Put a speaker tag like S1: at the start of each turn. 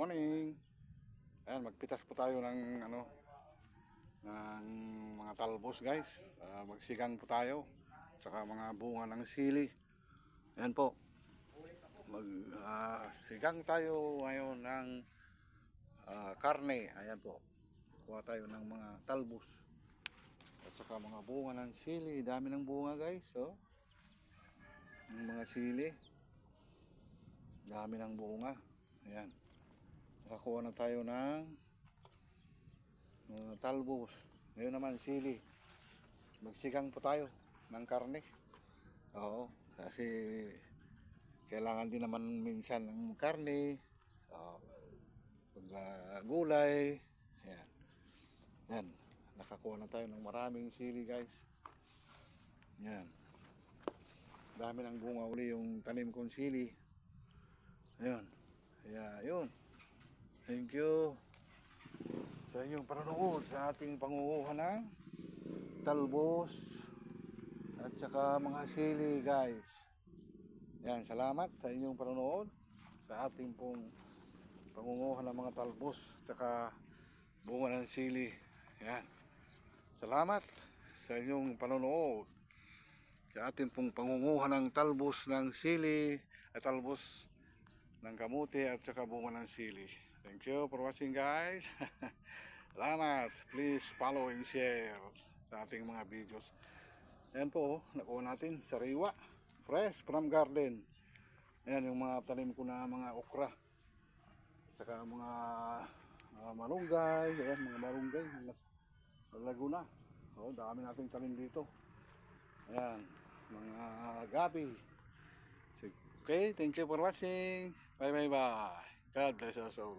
S1: Morning. Ayan, magpitas po tayo ng ano ng mga talbos, guys. Ah, magsigang po tayo. Saka mga bunga ng sili. Ayan po. Mag ah, sigang tayo ngayon ng ah, karne. Ayan po. Kuha tayo ng mga talbos. At saka mga bunga ng sili. Dami ng bunga, guys. Oh. Yung mga sili. Dami ng bunga. Ayan. Nakakuha na tayo ng uh, talbos. Ngayon naman sili. Magsigang po tayo ng karne. Oo. Kasi kailangan din naman minsan ng karne. Oo. Uh, gulay. Ayan. Ayan. Nakakuha na tayo ng maraming sili guys. Ayan. Dami ng bunga uli yung tanim kong sili. Ayun. Kaya, yun. Thank you sa inyong panonood sa ating pangukuha ng talbos at saka mga sili guys. Yan, salamat sa inyong panonood sa ating pong pangunguha ng mga talbos at saka bunga ng sili. Yan. Salamat sa inyong panonood sa ating pong pangunguha ng talbos ng sili at talbos ng kamuti at saka bunga ng sili. Thank you for watching guys. Salamat. Please follow and share sa ating mga videos. Ayan po, oh, nakuha natin sariwa. Fresh from garden. Ayan yung mga tanim ko na mga okra. Saka mga uh, malunggay. Ayan, mga malunggay. Laguna. Oh, dami nating tanim dito. Ayan, mga gabi. Okay, thank you for watching. Bye bye bye. God bless us all.